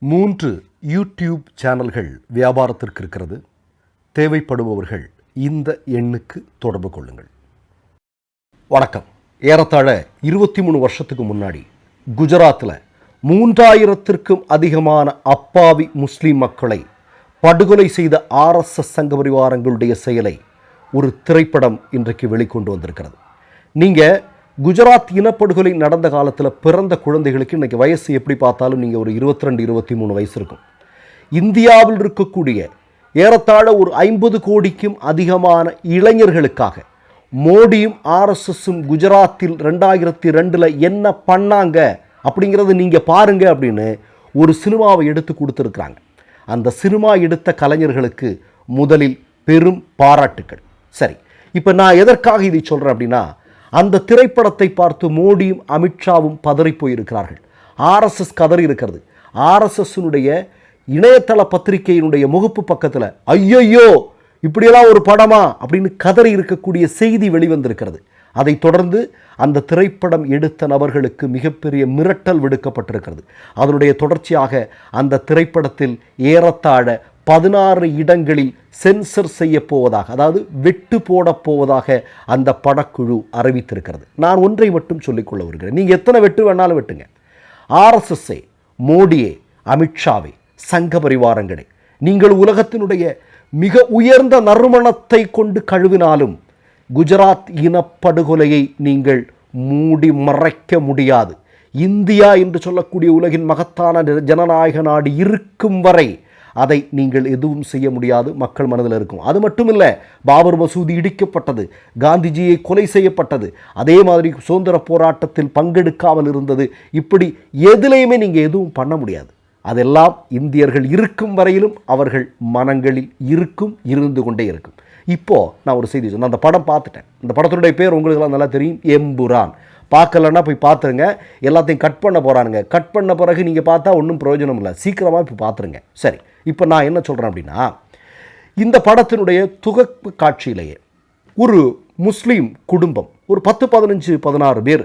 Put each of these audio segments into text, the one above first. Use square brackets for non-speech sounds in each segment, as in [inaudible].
மூன்று யூடியூப் சேனல்கள் வியாபாரத்திற்கு இருக்கிறது. தேவைப்படுபவர்கள் இந்த எண்ணுக்கு தொடர்பு கொள்ளுங்கள். வணக்கம். ஏறத்தாழ இருபத்தி மூணு வருஷத்துக்கு முன்னாடி குஜராத்தில் மூன்றாயிரத்திற்கும் அதிகமான அப்பாவி முஸ்லீம் மக்களை படுகொலை செய்த ஆர்எஸ்எஸ் சங்க பரிவாரங்களுடைய செயலை ஒரு திரைப்படம் இன்றைக்கு வெளிக்கொண்டு வந்திருக்கிறது. நீங்கள் குஜராத் இனப்படுகொலை நடந்த காலத்தில் பிறந்த குழந்தைகளுக்கு இன்றைக்கி வயசு எப்படி பார்த்தாலும் நீங்கள் ஒரு இருபத்தி ரெண்டு இருபத்தி மூணு வயசு இருக்கும். இந்தியாவில் இருக்கக்கூடிய ஏறத்தாழ ஒரு ஐம்பது கோடிக்கும் அதிகமான இளைஞர்களுக்காக மோடியும் ஆர்எஸ்எஸும் குஜராத்தில் ரெண்டாயிரத்தி ரெண்டில் என்ன பண்ணாங்க அப்படிங்கிறத நீங்கள் பாருங்க அப்படின்னு ஒரு சினிமாவை எடுத்து கொடுத்துருக்குறாங்க. அந்த சினிமா எடுத்த கலைஞர்களுக்கு முதலில் பெரும் பாராட்டுக்கள். சரி இப்போ நான் எதற்காக இதை சொல்கிறேன் அப்படின்னா அந்த திரைப்படத்தை பார்த்து மோடியும் அமித்ஷாவும் பதறி போயிருக்கிறார்கள் ஆர்எஸ்எஸ் கதறி இருக்கிறது. ஆர்எஸ்எஸ்னுடைய இணையதள பத்திரிகையினுடைய முகப்பு பக்கத்தில் ஐயையோ இப்படியெல்லாம் ஒரு படமா? அப்படின்னு கதறி இருக்கக்கூடிய செய்தி வெளிவந்திருக்கிறது. அதைத் தொடர்ந்து அந்த திரைப்படம் எடுத்த நபர்களுக்கு மிகப்பெரிய மிரட்டல் விடுக்கப்பட்டிருக்கிறது. அதனுடைய தொடர்ச்சியாக அந்த திரைப்படத்தில் ஏறத்தாழ பதினாறு இடங்களில் சென்சர் செய்ய போவதாக அதாவது வெட்டு போடப் போவதாக அந்த படக்குழு அறிவித்திருக்கிறது. நான் ஒன்றை மட்டும் சொல்லிக்கொள்ள வருகிறேன். நீங்கள் எத்தனை வெட்டு வேணாலும் வெட்டுங்க. ஆர்எஸ்எஸ்ஸே மோடியே அமித்ஷாவே சங்க பரிவாரங்களே நீங்கள் உலகத்தினுடைய மிக உயர்ந்த நறுமணத்தை கொண்டு கழுவினாலும் குஜராத் இனப்படுகொலையை நீங்கள் மூடி மறைக்க முடியாது. இந்தியா என்று சொல்லக்கூடிய உலகின் மகத்தான ஜனநாயக நாடு இருக்கும் வரை அதை நீங்கள் எதுவும் செய்ய முடியாது. மக்கள் மனதில் இருக்கும். அது மட்டும் இல்லை பாபர் மசூதி இடிக்கப்பட்டது காந்திஜியை கொலை செய்யப்பட்டது அதே மாதிரி சுதந்திர போராட்டத்தில் பங்கெடுக்காமல் இருந்தது. இப்படி எதுலேயுமே நீங்கள் எதுவும் பண்ண முடியாது. அதெல்லாம் இந்தியர்கள் இருக்கும் வரையிலும் அவர்கள் மனங்களில் இருக்கும் இருந்து கொண்டே இருக்கும். இப்போது நான் ஒரு செய்தி சொன்னேன். அந்த படம் பார்த்துட்டேன். இந்த படத்தினுடைய பேர் உங்களுக்கெல்லாம் நல்லா தெரியும். எம்புரான். பார்க்கலன்னா போய் பார்த்துருங்க. எல்லாத்தையும் கட் பண்ண போகிறானுங்க கட் பண்ண பிறகு நீங்கள் பார்த்தா ஒன்றும் பிரயோஜனம் இல்லை. சீக்கிரமாக இப்போ பார்த்துருங்க. சரி. இப்போ நான் என்ன சொல்கிறேன் அப்படின்னா இந்த படத்தினுடைய துகப்பு காட்சியிலேயே ஒரு முஸ்லீம் குடும்பம் ஒரு பத்து பதினஞ்சு பதினாறு பேர்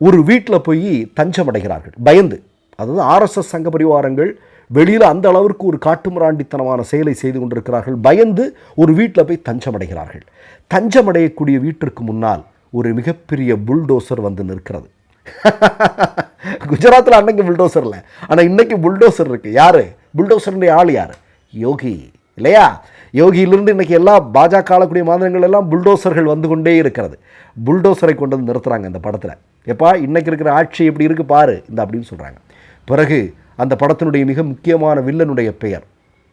ஒரு வீட்டில் போய் தஞ்சம் அடைகிறார்கள் பயந்து அதாவது ஆர்எஸ்எஸ் சங்க பரிவாரங்கள் வெளியில் அந்த அளவிற்கு ஒரு காட்டுமிராண்டித்தனமான செயலை செய்து கொண்டிருக்கிறார்கள் பயந்து ஒரு வீட்டில் போய் தஞ்சமடைகிறார்கள். தஞ்சமடையக்கூடிய தஞ்சம் அடையக்கூடிய வீட்டிற்கு முன்னால் ஒரு மிகப்பெரிய புல்டோசர் வந்து நிற்கிறது. [laughs] குஜராத்தில் அன்னைக்கு புல்டோசர் இல்லை ஆனால் இன்றைக்கி புல்டோசர் இருக்குது யார்? புல்டோசருடைய ஆள் யார்? யோகி. இல்லையா? யோகியிலிருந்து இன்றைக்கி எல்லா பாஜக ஆளக்கூடிய மாநிலங்கள் எல்லாம் புல்டோசர்கள் வந்து கொண்டே இருக்கிறது. புல்டோசரை கொண்டு வந்து நிறுத்துகிறாங்க இந்த படத்தில். எப்பா இன்றைக்கி இருக்கிற ஆட்சி எப்படி இருக்குது பாரு இந்த அப்படின்னு சொல்கிறாங்க பிறகு அந்த படத்தினுடைய மிக முக்கியமான வில்லனுடைய பெயர்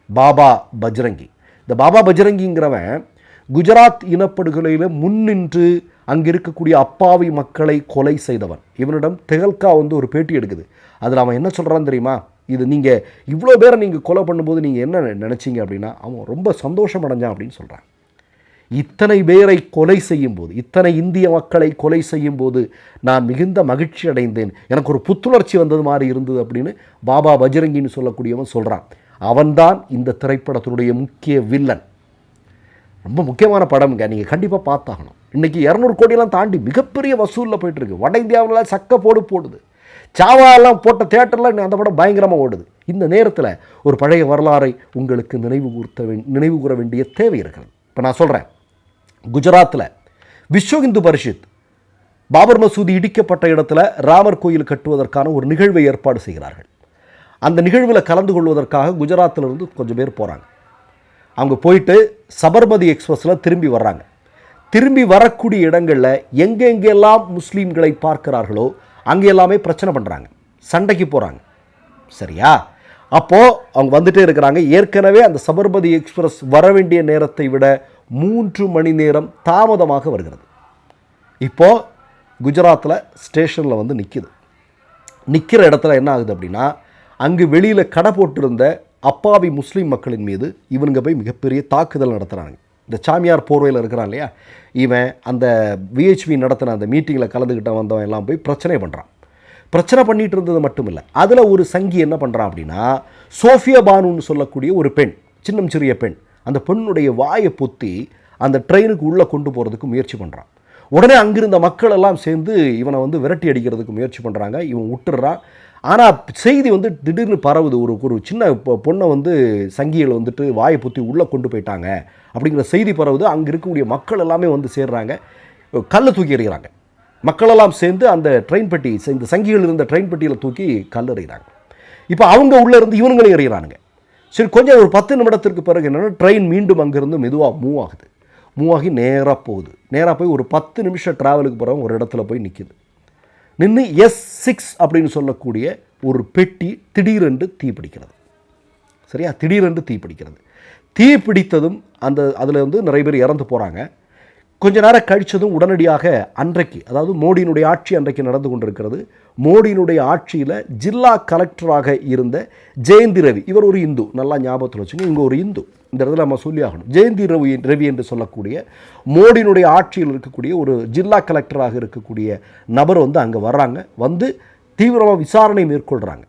பாபா பஜ்ரங்கி. இந்த பாபா பஜ்ரங்கிங்கிறவன் குஜராத் இனப்படுகொலையில் முன்னின்று அங்கே இருக்கக்கூடிய அப்பாவி மக்களை கொலை செய்தவன். இவனிடம் தெகல்கா வந்து ஒரு பேட்டி எடுக்குது. அதில் அவன் என்ன சொல்கிறான் தெரியுமா? இது நீங்கள் இவ்வளோ பேரை நீங்கள் கொலை பண்ணும்போது நீங்கள் என்ன நினச்சிங்க அப்படின்னா அவன் ரொம்ப சந்தோஷம் அடைஞ்சான் அப்படின்னு சொல்கிறான் இத்தனை பேரை கொலை செய்யும் போது இத்தனை இந்திய மக்களை கொலை செய்யும் போது நான் மிகுந்த மகிழ்ச்சி அடைந்தேன். எனக்கு ஒரு புத்துணர்ச்சி வந்தது மாதிரி இருந்தது அப்படின்னு பாபா பஜ்ரங்கின்னு சொல்லக்கூடியவன் சொல்கிறான் அவன்தான் இந்த திரைப்படத்தினுடைய முக்கிய வில்லன். ரொம்ப முக்கியமான படம்ங்க. நீங்கள் கண்டிப்பாக பார்த்தாகணும். இன்றைக்கி இரநூறு கோடியெல்லாம் தாண்டி மிகப்பெரிய வசூலில் போயிட்டுருக்கு வட இந்தியாவில் சக்க போடு போடுது. சாவாலாம் போட்ட தேட்டரில் அந்த படம் பயங்கரமாக ஓடுது. இந்த நேரத்தில் ஒரு பழைய வரலாறை உங்களுக்கு நினைவு கூர்த்த நினைவு கூற வேண்டிய தேவை இருக்கிறது. இப்போ நான் சொல்கிறேன் குஜராத்தில் விஸ்வ இந்து பரிஷத் பாபர் மசூதி இடிக்கப்பட்ட இடத்துல ராமர் கோயில் கட்டுவதற்கான ஒரு நிகழ்வை ஏற்பாடு செய்கிறார்கள். அந்த நிகழ்வில் கலந்து கொள்வதற்காக குஜராத்திலிருந்து கொஞ்சம் பேர் போகிறாங்க அவங்க போயிட்டு சபர்மதி எக்ஸ்பிரஸில் திரும்பி வர்றாங்க. திரும்பி வரக்கூடிய இடங்களில் எங்கெங்கெல்லாம் முஸ்லீம்களை பார்க்கிறார்களோ அங்கே எல்லாமே பிரச்சனை பண்ணுறாங்க சண்டைக்கு போகிறாங்க சரியா? அப்போது அவங்க வந்துட்டே இருக்கிறாங்க. ஏற்கனவே அந்த சபர்மதி எக்ஸ்பிரஸ் வர வேண்டிய நேரத்தை விட மூன்று மணி நேரம் தாமதமாக வருகிறது. இப்போது குஜராத்தில் ஸ்டேஷனில் வந்து நிற்கிது நிற்கிற இடத்துல என்ன ஆகுது அப்படின்னா அங்கு வெளியில் கடை போட்டிருந்த அப்பாவி முஸ்லீம் மக்களின் மீது இவனுங்க போய் மிகப்பெரிய தாக்குதல் நடத்துகிறாங்க இந்த சாமியார் போர்வையில் இருக்கிறான் இல்லையா? இவன் அந்த விஹெச்பி நடத்தின அந்த மீட்டிங்கில் கலந்துக்கிட்ட வந்தவன் எல்லாம் போய் பிரச்சனை பண்ணுறான் பிரச்சனை பண்ணிகிட்டு இருந்தது மட்டும் இல்லை அதில் ஒரு சங்கி என்ன பண்ணுறான் அப்படின்னா சோஃபியா பானுன்னு சொல்லக்கூடிய ஒரு பெண் சின்னம் சிறிய பெண் அந்த பெண்ணுடைய வாயை பொத்தி அந்த ட்ரெயினுக்கு உள்ளே கொண்டு போகிறதுக்கு முயற்சி பண்ணுறான் உடனே அங்கிருந்த மக்கள் எல்லாம் சேர்ந்து இவனை வந்து விரட்டி அடிக்கிறதுக்கு முயற்சி பண்ணுறாங்க இவன் விட்டுறான் ஆனால் செய்தி வந்து திடீர்னு பரவுது. ஒரு ஒரு சின்ன பொண்ணை வந்து சங்கியில் வந்துட்டு வாயை புத்தி உள்ளே கொண்டு போயிட்டாங்க அப்படிங்கிற செய்தி பரவுது. அங்கே இருக்கக்கூடிய மக்கள் எல்லாமே வந்து சேர்றாங்க. கல்லை தூக்கி எறிகிறாங்க. மக்களெல்லாம் சேர்ந்து அந்த ட்ரெயின் பெட்டி இந்த சங்கிகள் இருந்த ட்ரெயின் பெட்டியில் தூக்கி கல் எறிகிறாங்க. இப்போ அவங்க உள்ளே இருந்து இவனுங்களும் எறிகிறானுங்க. சரி கொஞ்சம் ஒரு பத்து நிமிடத்திற்கு பிறகு என்னென்னா ட்ரெயின் மீண்டும் அங்கேருந்து மெதுவாக மூவ் ஆகுது. மூவ் ஆகி நேராக போகுது. நேராக போய் ஒரு பத்து நிமிஷம் ட்ராவலுக்கு போகிறவங்க ஒரு இடத்துல போய் நிற்கிது நின்று எஸ் சிக்ஸ் அப்படின்னு சொல்லக்கூடிய ஒரு பெட்டி திடீரென்று தீப்பிடிக்கிறது சரியா? திடீரென்று தீப்பிடிக்கிறது தீ பிடித்ததும் அந்த அதில் வந்து நிறைய பேர் இறந்து போகிறாங்க கொஞ்ச நேரம் கழித்ததும் உடனடியாக அன்றைக்கு அதாவது மோடியினுடைய ஆட்சி அன்றைக்கு நடந்து கொண்டிருக்கிறது. மோடியினுடைய ஆட்சியில் ஜில்லா கலெக்டராக இருந்த ஜெயந்தி ரவி இவர் ஒரு இந்து நல்லா ஞாபகத்தில் வச்சுங்க இங்கே ஒரு இந்து. இடத்துல நம்ம சொல்லி ஆகணும் ஜெயந்தி ரவி ரவி என்று சொல்லக்கூடிய மோடியினுடைய ஆட்சியில் இருக்கக்கூடிய ஒரு ஜில்லா கலெக்டராக இருக்கக்கூடிய நபர் வந்து அங்கே வர்றாங்க. வந்து தீவிரமாக விசாரணை மேற்கொள்கிறாங்க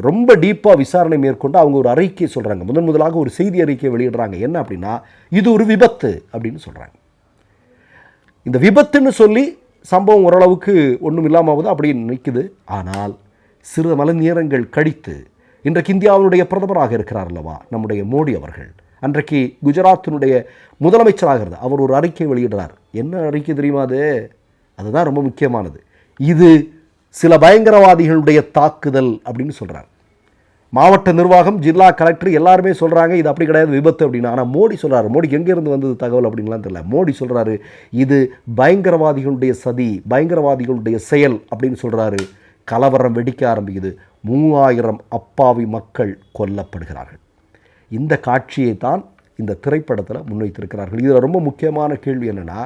ரொம்ப டீப்பாக விசாரணை மேற்கொண்டு அவங்க ஒரு அறிக்கை சொல்கிறாங்க முதன் முதலாக ஒரு செய்தி அறிக்கை வெளியிடுறாங்க. என்ன அப்படின்னா இது ஒரு விபத்து அப்படின்னு சொல்கிறாங்க இந்த விபத்துன்னு சொல்லி சம்பவம் ஓரளவுக்கு ஒன்றும் இல்லாமல் அப்படி நிற்குது ஆனால் சிறு மலை நேரங்கள் கழித்து இன்றைக்கு இந்தியாவினுடைய பிரதமராக இருக்கிறார் அல்லவா? நம்முடைய மோடி அவர்கள். அன்றைக்கு குஜராத்தினுடைய முதலமைச்சராக இருந்தார் அவர் ஒரு அறிக்கை வெளியிடுறார். என்ன அறிக்கை தெரியுமா அது? அதுதான் ரொம்ப முக்கியமானது. இது சில பயங்கரவாதிகளுடைய தாக்குதல் அப்படின்னு சொல்கிறார் மாவட்ட நிர்வாகம் ஜில்லா கலெக்டர் எல்லாருமே சொல்கிறாங்க இது அப்படி கிடையாது விபத்து அப்படின்னு. ஆனால் மோடி சொல்கிறாரு மோடி எங்கேருந்து வந்தது தகவல் அப்படின்லாம் தெரியல. மோடி சொல்கிறாரு இது பயங்கரவாதிகளுடைய சதி பயங்கரவாதிகளுடைய செயல் அப்படின்னு சொல்கிறாரு கலவரம் வெடிக்க ஆரம்பிக்குது. மூவாயிரம் அப்பாவி மக்கள் கொல்லப்படுகிறார்கள். இந்த காட்சியை தான் இந்த திரைப்படத்தில் முன்வைத்திருக்கிறார்கள். இதில் ரொம்ப முக்கியமான கேள்வி என்னென்னா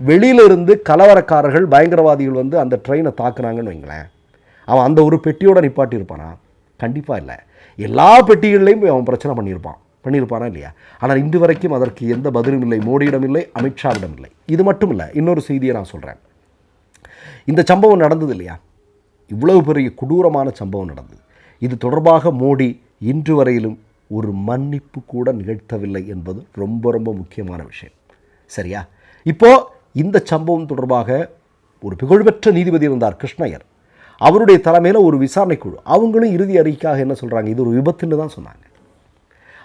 வெளியிலிருந்து கலவரக்காரர்கள் பயங்கரவாதிகள் வந்து அந்த ட்ரெயினை தாக்குனாங்கன்னு வைங்களேன். அவன் அந்த ஒரு பெட்டியோட நிப்பாட்டியிருப்பானா கண்டிப்பாக இல்லை. எல்லா பெட்டிகள்லையும் அவன் பிரச்சனை பண்ணியிருப்பான். பண்ணியிருப்பானா இல்லையா? ஆனால் இன்று வரைக்கும் அதற்கு எந்த பதிலும் இல்லை. மோடியிடம் இல்லை அமித்ஷாவிடம் இல்லை. இது மட்டும் இல்லை இன்னொரு செய்தியை நான் சொல்கிறேன் இந்த சம்பவம் நடந்தது இல்லையா? இவ்வளவு பெரிய கொடூரமான சம்பவம் நடந்தது. இது தொடர்பாக மோடி இன்று வரையிலும் ஒரு மன்னிப்பு கூட நிகழ்த்தவில்லை என்பது ரொம்ப ரொம்ப முக்கியமான விஷயம். சரியா? இப்போது இந்த சம்பவம் தொடர்பாக ஒரு புகழ்பெற்ற நீதிபதி இருந்தார் கிருஷ்ணயர் அவருடைய தலைமையில் ஒரு விசாரணை குழு. அவங்களும் இறுதி அறிக்கையாக என்ன சொல்கிறாங்க இது ஒரு விபத்துன்னு தான் சொன்னாங்க.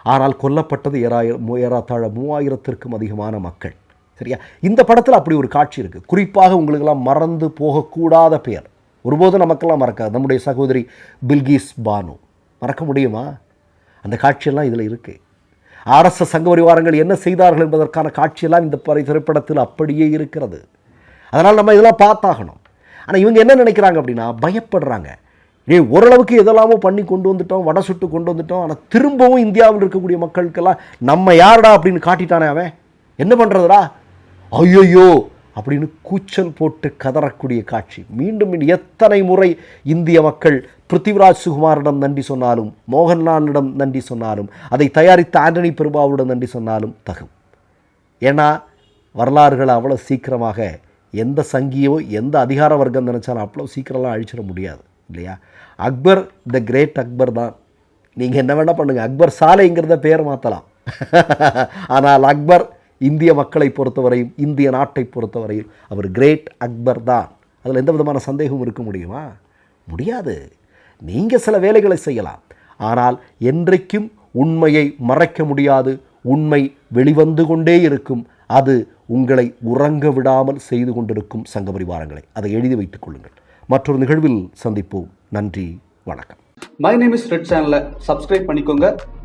ஆனால் கொல்லப்பட்டது ஏறாயிரம் ஏறாத்தாழ மூவாயிரத்திற்கும் அதிகமான மக்கள். சரியா? இந்த படத்தில் அப்படி ஒரு காட்சி இருக்குது குறிப்பாக உங்களுக்கெல்லாம் மறந்து போகக்கூடாத பெயர் ஒருபோதும் நமக்கெல்லாம் மறக்காது. நம்முடைய சகோதரி பில்கிஸ் பானு. மறக்க முடியுமா? அந்த காட்சியெல்லாம் இதில் இருக்குது ஆர்எஸ்எஸ் சங்க பரிவாரங்கள் என்ன செய்தார்கள் என்பதற்கான காட்சியெல்லாம் இந்த பறை திரைப்படத்தில் அப்படியே இருக்கிறது. அதனால் நம்ம இதெல்லாம் பார்த்தாகணும். ஆனால் இவங்க என்ன நினைக்கிறாங்க அப்படின்னா பயப்படுறாங்க. ஏய் ஓரளவுக்கு எதெல்லாமோ பண்ணி கொண்டு வந்துட்டோம் வடை சுட்டு கொண்டு வந்துட்டோம் ஆனால் திரும்பவும் இந்தியாவில் இருக்கக்கூடிய மக்களுக்கெல்லாம் நம்ம யாரடா அப்படின்னு காட்டிட்டானே அவன்? என்ன பண்ணுறதுடா ஐயையோ! அப்படின்னு கூச்சல் போட்டு கதறக்கூடிய காட்சி. மீண்டும் மீண்டும் எத்தனை முறை இந்திய மக்கள் பிருத்திவிராஜ் சுகுமாரிடம் நன்றி சொன்னாலும் மோகன்லாலிடம் நன்றி சொன்னாலும் அதை தயாரித்த ஆண்டனி பெருபாவுடன் நன்றி சொன்னாலும் தகும். ஏன்னா வரலாறுகளை அவ்வளோ சீக்கிரமாக எந்த சங்கியோ எந்த அதிகார வர்க்கம் நினச்சாலும் அவ்வளோ சீக்கிரம்லாம் அழிச்சிட முடியாது இல்லையா? அக்பர் த கிரேட் அக்பர் தான். நீங்கள் என்ன வேணால் பண்ணுங்கள் அக்பர் சாலைங்கிறத பேர் மாற்றலாம் [laughs] ஆனால் அக்பர் இந்திய மக்களை பொறுத்தவரையும் இந்திய நாட்டை பொறுத்தவரையும் அவர் கிரேட் அக்பர் தான். அதில் எந்த விதமான சந்தேகமும் இருக்க முடியுமா? முடியாது. நீங்கள் சில வேலைகளை செய்யலாம். ஆனால் என்றைக்கும் உண்மையை மறைக்க முடியாது. உண்மை வெளிவந்து கொண்டே இருக்கும். அது உங்களை உறங்க விடாமல் செய்து கொண்டிருக்கும் சங்க பரிவாரங்களை அதை எழுதி வைத்துக் கொள்ளுங்கள். மற்றொரு நிகழ்வில் சந்திப்போம். நன்றி. வணக்கம். மை நேம் இஸ் ரெட் சேனலை சப்ஸ்கிரைப் பண்ணிக்கோங்க.